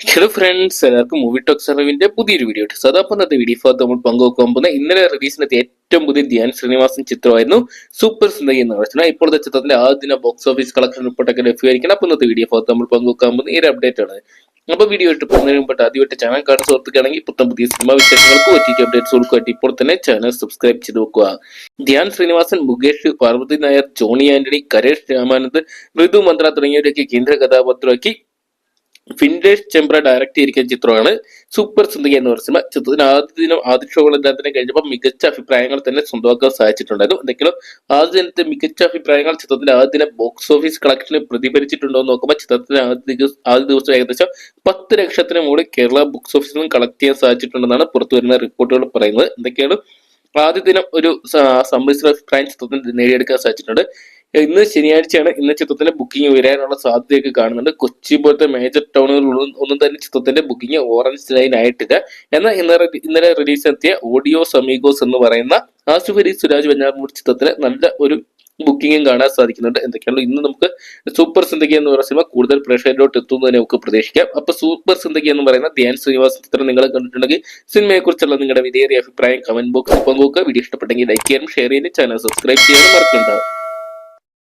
Hello friends എല്ലാവർക്കും movie talks അറിവിന്റെ പുതിയൊരു വീഡിയോ സോ അതപ്പം ഇന്നത്തെ വീഡിയോ ഫോർ നമ്മൾ പങ്കുവെക്കാൻ പോകുന്ന ഇന്നലെ റിലീസിനെത്തിയ ഏറ്റവും പുതിയ ധ്യാൻ ശ്രീനിവാസൻ ചിത്രമായിരുന്നു സൂപ്പർ സുന്ദരി എന്ന് പറഞ്ഞാൽ ഇപ്പോഴത്തെ ചിത്രത്തിന്റെ ആദ്യ ദിന ബോക്സ് ഓഫീസ് കളക്ഷൻ റിപ്പോർട്ടൊക്കെ ലഭ്യമായിരിക്കണം. അപ്പൊ ഇന്നത്തെ വീഡിയോ ഫോർ നമ്മൾ പങ്കുവെക്കാൻ പോകുന്ന ഈ അപ്ഡേറ്റ് ആണ്. അപ്പൊ വീഡിയോ ഇട്ട് പോകുന്നതിന് മുമ്പ് ആദ്യമായിട്ട് ചാനൽ കാണാൻ സുഹൃത്തുക്കാണെങ്കിൽ പുത്തം പുതിയ സിനിമ വിശേഷങ്ങൾക്ക് ഒറ്റ അപ്ഡേറ്റ്സ് കൊടുക്കുമായിട്ട് ഇപ്പോൾ തന്നെ ചാനൽ സബ്സ്ക്രൈബ് ചെയ്ത് വെക്കുക. ധ്യാൻ ശ്രീനിവാസൻ മുകേഷ് പാർവതി നായർ ജോണി ആന്റണി കരേഷ് രാമാനന്ദ് ഋതു മന്ത്ര തുടങ്ങിയവരൊക്കെ കേന്ദ്ര കഥാപാത്രമാക്കി വിൻഡേഷ് ചെമ്പ്ര ഡയറക്ട് ചെയ്തിരിക്കുന്ന ചിത്രമാണ്. സൂപ്പർ സുന്ദരി എന്ന് പറയുന്ന സിനിമ. ചിത്രത്തിന് ആദ്യ ദിനം ആദ്യ ഷോകൾ എല്ലാം തന്നെ കഴിഞ്ഞപ്പോൾ മികച്ച അഭിപ്രായങ്ങൾ തന്നെ സ്വന്തമാക്കാൻ സാധിച്ചിട്ടുണ്ടായിരുന്നു. എന്തെങ്കിലും ആദ്യ ദിനത്തെ മികച്ച അഭിപ്രായങ്ങൾ ചിത്രത്തിന്റെ ആദ്യ ദിന ബോക്സ് ഓഫീസ് കളക്ഷനിൽ പ്രതിഫലിച്ചിട്ടുണ്ടോ എന്ന് നോക്കുമ്പോൾ ചിത്രത്തിന്റെ ആദ്യ ആദ്യ ദിവസം ഏകദേശം പത്ത് ലക്ഷത്തിന് മുകളിൽ കേരള ബോക്സ് ഓഫീസിൽ നിന്ന് കളക്ട് ചെയ്യാൻ സാധിച്ചിട്ടുണ്ടെന്നാണ് പുറത്തു വരുന്ന റിപ്പോർട്ടുകൾ പറയുന്നത്. എന്തൊക്കെയാണ്? ആദ്യ ദിനം ഒരു സമ്മിശ്ര അഭിപ്രായം ചിത്രത്തിന് നേടിയെടുക്കാൻ സാധിച്ചിട്ടുണ്ട്. ഇന്ന് ശനിയാഴ്ചയാണ്. ഇന്ന് ചിത്രത്തിന്റെ ബുക്കിംഗ് വരാനുള്ള സാധ്യതയൊക്കെ കാണുന്നുണ്ട്. കൊച്ചി പോലത്തെ മേജർ ടൗണുകളിൽ ഒന്നും തന്നെ ചിത്രത്തിന്റെ ബുക്കിംഗ് ഓറഞ്ച് ലൈൻ ആയിട്ടില്ല. എന്നാൽ ഇന്നലെ ഇന്നലെ റിലീസ് എത്തിയ ഓഡിയോ സമീഗോസ് എന്ന് പറയുന്ന ആസിഫ് സുരാജ് വെഞ്ഞാറമൂട് ചിത്രത്തിന് നല്ല ഒരു ബുക്കിംഗും കാണാൻ സാധിക്കുന്നുണ്ട്. എന്തൊക്കെയാണ് ഇന്ന് നമുക്ക് സൂപ്പർ സിന്ദഗി എന്ന് പറയുന്ന സിനിമ കൂടുതൽ പ്രേക്ഷകരിലോട്ട് എത്തുന്നതിനെ നമുക്ക് പ്രതീക്ഷിക്കാം. അപ്പൊ സൂപ്പർ സിന്ദഗി എന്ന് പറയുന്ന ധ്യാൻ ശ്രീനിവാസ് ചിത്രം നിങ്ങൾ കണ്ടിട്ടുണ്ടെങ്കിൽ സിനിമയെ കുറിച്ചുള്ള നിങ്ങളുടെ വിധേയ അഭിപ്രായം കമന്റ് ബോക്സിൽ പങ്കുവെക്കുക. വീഡിയോ ഇഷ്ടപ്പെട്ടെങ്കിൽ ലൈക്ക് ചെയ്യാനും ഷെയർ ചെയ്യാനും ചാനൽ സബ്സ്ക്രൈബ് ചെയ്യാനും മറക്കണ്ട.